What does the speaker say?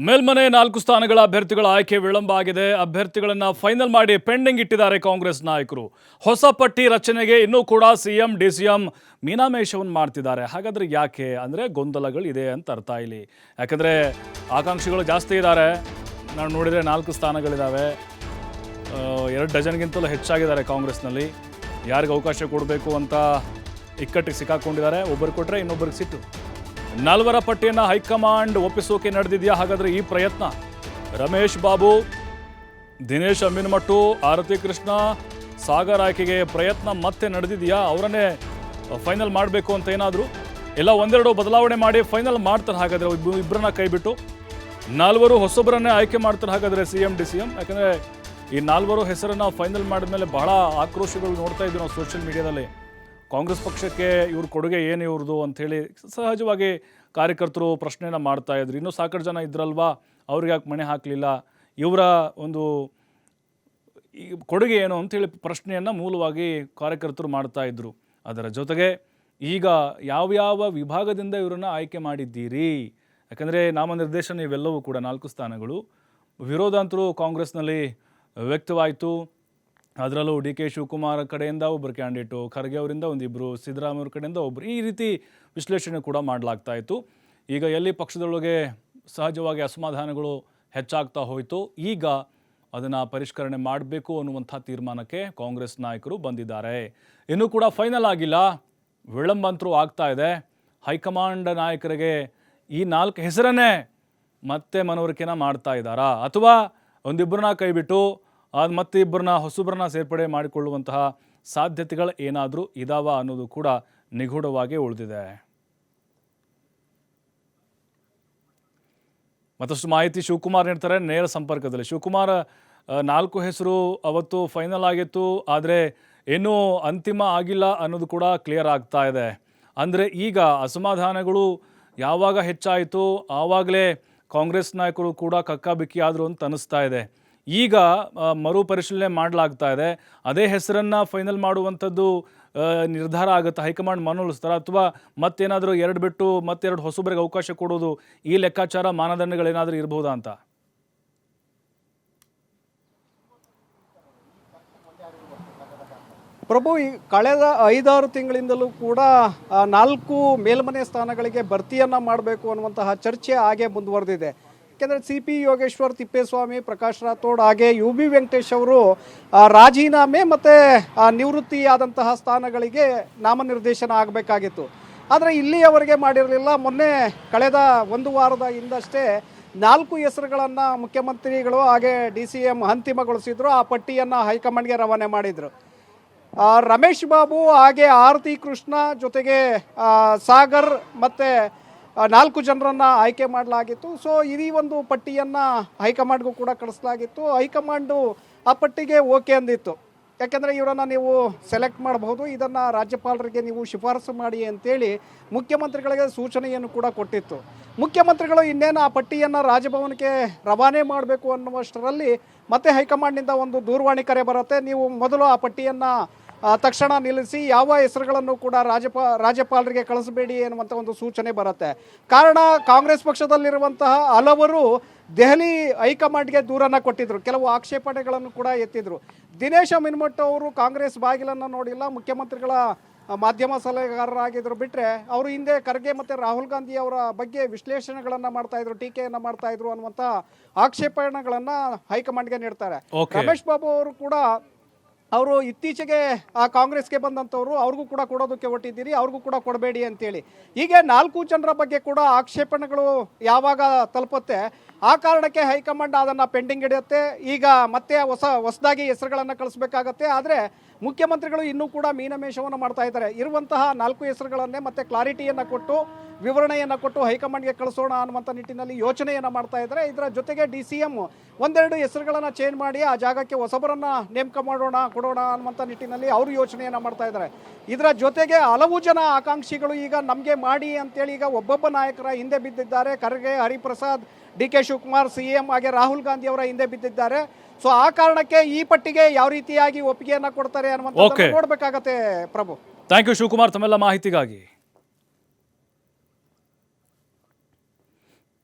ಮೇಲ್ಮನೆ ನಾಲ್ಕು ಸ್ಥಾನಗಳ ಅಭ್ಯರ್ಥಿಗಳ ಆಯ್ಕೆ ವಿಳಂಬ ಆಗಿದೆ ಅಭ್ಯರ್ಥಿಗಳನ್ನು ಫೈನಲ್ ಮಾಡಿ ಪೆಂಡಿಂಗ್ ಇಟ್ಟಿದ್ದಾರೆ ಕಾಂಗ್ರೆಸ್ ನಾಯಕರು. ಹೊಸ ಪಟ್ಟಿ ರಚನೆಗೆ ಇನ್ನೂ ಕೂಡ ಸಿಎಂ, ಡಿಸಿಎಂ ಮೀನಾಮೇಶವನ್ನು ಮಾಡ್ತಿದ್ದಾರೆ. ಹಾಗಾದ್ರೆ ಯಾಕೆ? ಅಂದ್ರೆ ಗೊಂದಲಗಳು ಇದೆ ಅಂತ ಅರ್ಥ ಇಲ್ಲಿ. ಯಾಕಂದ್ರೆ ಆಕಾಂಕ್ಷಿಗಳು ಜಾಸ್ತಿ ಇದ್ದಾರೆ. ನಾವು ನೋಡಿದರೆ ನಾಲ್ಕು ಸ್ಥಾನಗಳಿದ್ದಾವೆ ಎರಡು ಡಜನ್ಗಿಂತಲೂ ಹೆಚ್ಚಾಗಿದ್ದಾರೆ ಕಾಂಗ್ರೆಸ್ನಲ್ಲಿ. ಯಾರಿಗೆ ಅವಕಾಶ ಕೊಡಬೇಕು ಅಂತ ಇಕ್ಕಟ್ಟಿಗೆ ಸಿಕ್ಕಾಕೊಂಡಿದ್ದಾರೆ. ಒಬ್ಬರು ಕೊಟ್ಟರೆ ಇನ್ನೊಬ್ಬರಿಗೆ ಸಿಟ್ಟು. ನಾಲ್ವರ ಪಟ್ಟಿಯನ್ನು ಹೈಕಮಾಂಡ್ ಒಪ್ಪಿಸೋಕೆ ನಡೆದಿದೆಯಾ? ಹಾಗಾದರೆ ಈ ಪ್ರಯತ್ನ. ರಮೇಶ್ ಬಾಬು, ದಿನೇಶ್ ಅಮ್ಮಿನಮಟ್ಟು ಆರತಿ ಕೃಷ್ಣ, ಸಾಗರ್ ಆಯ್ಕೆಗೆ ಪ್ರಯತ್ನ ಮತ್ತೆ ನಡೆದಿದೆಯಾ? ಅವರನ್ನೇ ಫೈನಲ್ ಮಾಡಬೇಕು ಅಂತ ಏನಾದರೂ? ಎಲ್ಲ ಒಂದೆರಡು ಬದಲಾವಣೆ ಮಾಡಿ ಫೈನಲ್ ಮಾಡ್ತಾರೆ ಹಾಗಾದರೆ ಇಬ್ಬ- ಇಬ್ಬರನ್ನ ಕೈಬಿಟ್ಟು. ನಾಲ್ವರು ಹೊಸೊಬ್ಬರನ್ನೇ ಆಯ್ಕೆ ಮಾಡ್ತಾರೆ ಹಾಗಾದರೆ C M, D C M. ಯಾಕಂದರೆ ಈ ನಾಲ್ವರು ಹೆಸರನ್ನು ಫೈನಲ್ ಮಾಡಿದ ಮೇಲೆ ಬಹಳ ಆಕ್ರೋಶಗಳು ನೋಡ್ತಾ ಇದ್ದೀವಿ ನಾವು ಸೋಷಿಯಲ್ ಮೀಡಿಯಾದಲ್ಲಿ ಕಾಂಗ್ರೆಸ್ ಪಕ್ಷಕ್ಕೆ ಇವ್ರ ಕೊಡುಗೆ ಏನು ಇವ್ರದ್ದು ಅಂಥೇಳಿ ಸಹಜವಾಗಿ ಕಾರ್ಯಕರ್ತರು ಪ್ರಶ್ನೆಯನ್ನು ಮಾಡ್ತಾ ಇದ್ರು. ಇನ್ನೂ ಸಾಕಷ್ಟು ಜನ ಇದ್ರಲ್ವಾ? ಅವ್ರಿಗೆ ಯಾಕೆ ಮಣೆ ಹಾಕಲಿಲ್ಲ? ಇವರ ಒಂದು ಈ ಕೊಡುಗೆ ಏನು ಅಂಥೇಳಿ ಪ್ರಶ್ನೆಯನ್ನು ಮೂಲವಾಗಿ ಕಾರ್ಯಕರ್ತರು ಮಾಡ್ತಾ ಇದ್ರು. ಅದರ ಜೊತೆಗೆ ಈಗ ಯಾವ್ಯಾವ ವಿಭಾಗದಿಂದ ಇವರನ್ನು ಆಯ್ಕೆ ಮಾಡಿದ್ದೀರಿ? ಯಾಕಂದರೆ ನಾಮನಿರ್ದೇಶನ ಇವೆಲ್ಲವೂ ಕೂಡ ನಾಲ್ಕು ಸ್ಥಾನಗಳು. ವಿರೋಧ ಅಂತರೂ ಕಾಂಗ್ರೆಸ್ನಲ್ಲಿ ವ್ಯಕ್ತವಾಯಿತು. ಅದರಲ್ಲೂ ಡಿ ಕೆ ಶಿವಕುಮಾರ್ ಕಡೆಯಿಂದ ಒಬ್ಬರು ಕ್ಯಾಂಡಿಡೇಟು, ಖರ್ಗೆ ಅವರಿಂದ ಒಂದಿಬ್ಬರು ಸಿದ್ದರಾಮಯ್ಯ ಕಡೆಯಿಂದ ಒಬ್ಬರು ಈ ರೀತಿ ವಿಶ್ಲೇಷಣೆ ಕೂಡ ಮಾಡಲಾಗ್ತಾ ಇತ್ತು. ಈಗ ಎಲ್ಲಿ ಪಕ್ಷದೊಳಗೆ ಸಹಜವಾಗಿ ಅಸಮಾಧಾನಗಳು ಹೆಚ್ಚಾಗ್ತಾ ಹೋಯಿತು, ಈಗ ಅದನ್ನು ಪರಿಷ್ಕರಣೆ ಮಾಡಬೇಕು ಅನ್ನುವಂಥ ತೀರ್ಮಾನಕ್ಕೆ ಕಾಂಗ್ರೆಸ್ ನಾಯಕರು ಬಂದಿದ್ದಾರೆ. ಇನ್ನೂ ಕೂಡ ಫೈನಲ್ ಆಗಿಲ್ಲ, ವಿಳಂಬಂತರೂ ಆಗ್ತಾ ಇದೆ. ಹೈಕಮಾಂಡ್ ನಾಯಕರಿಗೆ ಈ ನಾಲ್ಕು ಹೆಸರನ್ನೇ ಮತ್ತೆ ಮನವರಿಕೆನ ಮಾಡ್ತಾ ಇದ್ದಾರಾ? ಅಥವಾ ಒಂದಿಬ್ಬರನ್ನ ಕೈಬಿಟ್ಟು ಅದು ಮತ್ತೆ ಇಬ್ಬರನ್ನ ಹೊಸಬ್ರನ್ನ ಸೇರ್ಪಡೆ ಮಾಡಿಕೊಳ್ಳುವಂತಹ ಸಾಧ್ಯತೆಗಳು ಏನಾದರೂ ಇದಾವ ಅನ್ನೋದು ಕೂಡ ನಿಗೂಢವಾಗಿ ಉಳಿದಿದೆ. ಮತ್ತಷ್ಟು ಮಾಹಿತಿ ಶಿವಕುಮಾರ್ ನೀಡ್ತಾರೆ ನೇರ ಸಂಪರ್ಕದಲ್ಲಿ. ಶಿವಕುಮಾರ್ ನಾಲ್ಕು ಹೆಸರು ಅವತ್ತು ಫೈನಲ್ ಆಗಿತ್ತು, ಆದರೆ ಏನೂ ಅಂತಿಮ ಆಗಿಲ್ಲ ಅನ್ನೋದು ಕೂಡ ಕ್ಲಿಯರ್ ಆಗ್ತಾ ಇದೆ. ಅಂದರೆ ಈಗ ಅಸಮಾಧಾನಗಳು ಯಾವಾಗ ಹೆಚ್ಚಾಯಿತು, ಆವಾಗಲೇ ಕಾಂಗ್ರೆಸ್ ನಾಯಕರು ಕೂಡ ಕಕ್ಕಾಬಿಕ್ಕಿ ಆದರು ಅಂತ ಅನ್ನಿಸ್ತಾ ಇದೆ. ಈಗ ಮರುಪರಿಶೀಲನೆ ಮಾಡಲಾಗ್ತಾ ಇದೆ. ಅದೇ ಹೆಸರನ್ನು ಫೈನಲ್ ಮಾಡುವಂಥದ್ದು ನಿರ್ಧಾರ ಆಗುತ್ತೆ? ಹೈಕಮಾಂಡ್ ಮನವೊಲಿಸ್ತಾರ? ಅಥವಾ ಮತ್ತೇನಾದರೂ ಎರಡು ಬಿಟ್ಟು ಮತ್ತೆರಡು ಹೊಸಬರಿಗೆ ಅವಕಾಶ ಕೊಡೋದು ಈ ಲೆಕ್ಕಾಚಾರ ಮಾನದಂಡಗಳೇನಾದರೂ ಇರಬಹುದಾ ಅಂತ? ಪ್ರಭು, ಈ ಕಳೆದ ಐದಾರು ತಿಂಗಳಿಂದಲೂ ಕೂಡ ನಾಲ್ಕು ಮೇಲ್ಮನೆ ಸ್ಥಾನಗಳಿಗೆ ಭರ್ತಿಯನ್ನು ಮಾಡಬೇಕು ಅನ್ನುವಂತಹ ಚರ್ಚೆ ಹಾಗೆ ಮುಂದುವರೆದಿದೆ. ಯಾಕೆಂದರೆ ಸಿ ಪಿ ಯೋಗೇಶ್ವರ್ ತಿಪ್ಪೇಸ್ವಾಮಿ, ಪ್ರಕಾಶ್ ರಾಥೋಡ್ ಹಾಗೆ ಯು ಬಿ ವೆಂಕಟೇಶ್ ಅವರು ರಾಜೀನಾಮೆ ಮತ್ತು ನಿವೃತ್ತಿಯಾದಂತಹ ಸ್ಥಾನಗಳಿಗೆ ನಾಮನಿರ್ದೇಶನ ಆಗಬೇಕಾಗಿತ್ತು. ಆದರೆ ಇಲ್ಲಿಯವರೆಗೆ ಮಾಡಿರಲಿಲ್ಲ. ಮೊನ್ನೆ ಕಳೆದ ಒಂದು ವಾರದ ಹಿಂದಷ್ಟೇ ನಾಲ್ಕು ಹೆಸರುಗಳನ್ನು ಮುಖ್ಯಮಂತ್ರಿಗಳು ಹಾಗೆ ಡಿ ಸಿ ಎಂ ಅಂತಿಮಗೊಳಿಸಿದ್ರು. ಆ ಪಟ್ಟಿಯನ್ನು ಹೈಕಮಾಂಡ್ಗೆ ರವಾನೆ ಮಾಡಿದರು. ರಮೇಶ್ ಬಾಬು ಹಾಗೆ ಆರತಿ ಕೃಷ್ಣ ಜೊತೆಗೆ ಸಾಗರ್ ಮತ್ತು ನಾಲ್ಕು ಜನರನ್ನು ಆಯ್ಕೆ ಮಾಡಲಾಗಿತ್ತು. ಸೊ ಈ ಒಂದು ಪಟ್ಟಿಯನ್ನು ಹೈಕಮಾಂಡ್ಗೂ ಕೂಡ ಕಳಿಸಲಾಗಿತ್ತು. ಹೈಕಮಾಂಡು ಆ ಪಟ್ಟಿಗೆ ಓಕೆ ಅಂದಿತ್ತು. ಯಾಕೆಂದರೆ ಇವರನ್ನು ನೀವು ಸೆಲೆಕ್ಟ್ ಮಾಡಬಹುದು ಇದನ್ನು ರಾಜ್ಯಪಾಲರಿಗೆ ನೀವು ಶಿಫಾರಸು ಮಾಡಿ ಅಂತೇಳಿ ಮುಖ್ಯಮಂತ್ರಿಗಳಿಗೆ ಸೂಚನೆಯನ್ನು ಕೂಡ ಕೊಟ್ಟಿತ್ತು. ಮುಖ್ಯಮಂತ್ರಿಗಳು ಇನ್ನೇನು ಆ ಪಟ್ಟಿಯನ್ನು ರಾಜಭವನಕ್ಕೆ ರವಾನೆ ಮಾಡಬೇಕು ಅನ್ನುವಷ್ಟರಲ್ಲಿ ಮತ್ತೆ ಹೈಕಮಾಂಡ್ನಿಂದ ಒಂದು ದೂರವಾಣಿ ಕರೆ ಬರುತ್ತೆ. ನೀವು ಮೊದಲು ಆ ಪಟ್ಟಿಯನ್ನು ತಕ್ಷಣ ನಿಲ್ಲಿಸಿ ಯಾವ ಹೆಸರುಗಳನ್ನು ಕೂಡ ರಾಜ್ಯಪ ರಾಜ್ಯಪಾಲರಿಗೆ ಕಳಿಸಬೇಡಿ ಎನ್ನುವಂಥ ಒಂದು ಸೂಚನೆ ಬರುತ್ತೆ. ಕಾರಣ ಕಾಂಗ್ರೆಸ್ ಪಕ್ಷದಲ್ಲಿರುವಂತಹ ಹಲವರು ದೆಹಲಿ ಹೈಕಮಾಂಡ್ಗೆ ದೂರನ್ನು ಕೊಟ್ಟಿದ್ರು. ಕೆಲವು ಆಕ್ಷೇಪಣೆಗಳನ್ನು ಕೂಡ ಎತ್ತಿದ್ರು. ದಿನೇಶ ಮಿನ್ಮಟ್ಟು ಅವರು ಕಾಂಗ್ರೆಸ್ ಬಾಗಿಲನ್ನು ನೋಡಿಲ್ಲ. ಮುಖ್ಯಮಂತ್ರಿಗಳ ಮಾಧ್ಯಮ ಸಲಹೆಗಾರರಾಗಿದ್ದರು ಬಿಟ್ಟರೆ ಅವರು ಹಿಂದೆ ಖರ್ಗೆ ಮತ್ತು ರಾಹುಲ್ ಗಾಂಧಿ ಅವರ ಬಗ್ಗೆ ವಿಶ್ಲೇಷಣೆಗಳನ್ನು ಮಾಡ್ತಾ ಇದ್ರು ಟೀಕೆಯನ್ನು ಮಾಡ್ತಾ ಇದ್ರು ಅನ್ನುವಂಥ ಆಕ್ಷೇಪಣೆಗಳನ್ನು ಹೈಕಮಾಂಡ್ಗೆ ನೀಡ್ತಾರೆ. ರಮೇಶ್ ಬಾಬು ಅವರು ಕೂಡ ಅವರು ಇತ್ತೀಚೆಗೆ ಆ ಕಾಂಗ್ರೆಸ್ಗೆ ಬಂದಂಥವ್ರು, ಅವ್ರಿಗೂ ಕೂಡ ಕೊಡೋದಕ್ಕೆ ಹೊಟ್ಟಿದ್ದೀರಿ ಅವ್ರಿಗೂ ಕೂಡ ಕೊಡಬೇಡಿ ಅಂತೇಳಿ. ಹೀಗೆ ನಾಲ್ಕು ಜನರ ಬಗ್ಗೆ ಕೂಡ ಆಕ್ಷೇಪಣೆಗಳು ಯಾವಾಗ ತಲುಪುತ್ತೆ ಆ ಕಾರಣಕ್ಕೆ ಹೈಕಮಾಂಡ್ ಅದನ್ನು ಪೆಂಡಿಂಗ್ ಇಡುತ್ತೆ ಈಗ ಮತ್ತೆ ಹೊಸ, ಹೊಸದಾಗಿ ಹೆಸರುಗಳನ್ನು ಕಳಿಸ್ಬೇಕಾಗತ್ತೆ. ಆದರೆ ಮುಖ್ಯಮಂತ್ರಿಗಳು ಇನ್ನೂ ಕೂಡ ಮೀನಮೇಷವನ್ನು ಮಾಡ್ತಾ ಇದ್ದಾರೆ. ಇರುವಂತಹ ನಾಲ್ಕು ಹೆಸರುಗಳನ್ನೇ ಮತ್ತೆ ಕ್ಲಾರಿಟಿಯನ್ನು ಕೊಟ್ಟು, ವಿವರಣೆಯನ್ನು ಕೊಟ್ಟು ಹೈಕಮಾಂಡ್ಗೆ ಕಳಿಸೋಣ ಅನ್ನುವಂಥ ನಿಟ್ಟಿನಲ್ಲಿ ಯೋಚನೆಯನ್ನು ಮಾಡ್ತಾ ಇದ್ದಾರೆ. ಇದರ ಜೊತೆಗೆ ಡಿ ಸಿ ಎಂ ಒಂದೆರಡು ಹೆಸರುಗಳನ್ನು ಚೇಂಜ್ ಮಾಡಿ ಆ ಜಾಗಕ್ಕೆ ಹೊಸಬರನ್ನು ನೇಮಕ ಮಾಡೋಣ, ಕೊಡೋಣ ಅನ್ನುವಂಥ ನಿಟ್ಟಿನಲ್ಲಿ ಅವರು ಯೋಚನೆಯನ್ನು ಮಾಡ್ತಾ ಇದ್ದಾರೆ. ಇದರ ಜೊತೆಗೆ ಹಲವು ಜನ ಆಕಾಂಕ್ಷಿಗಳು ಈಗ ನಮಗೆ ಮಾಡಿ ಅಂತೇಳಿ ಈಗ ಒಬ್ಬೊಬ್ಬ ನಾಯಕರ ಹಿಂದೆ ಬಿದ್ದಿದ್ದಾರೆ. Kharge, Hariprasad D K Shivakumar C M ಹಾಗೆ ರಾಹುಲ್ ಗಾಂಧಿ ಅವರ ಹಿಂದೆ ಬಿದ್ದಿದ್ದಾರೆ. ಸೊ ಆ ಕಾರಣಕ್ಕೆ ಈ ಪಟ್ಟಿಗೆ ಯಾವ ರೀತಿಯಾಗಿ ಒಪ್ಪಿಗೆಯನ್ನ ಕೊಡ್ತಾರೆ ಅನ್ನುವಂಥ. ನೋಡ್ಬೇಕಾಗತ್ತೆ ಪ್ರಭು. ಥ್ಯಾಂಕ್ ಯು ಶಿವಕುಮಾರ್ ತಮ್ಮೆಲ್ಲ ಮಾಹಿತಿಗಾಗಿ.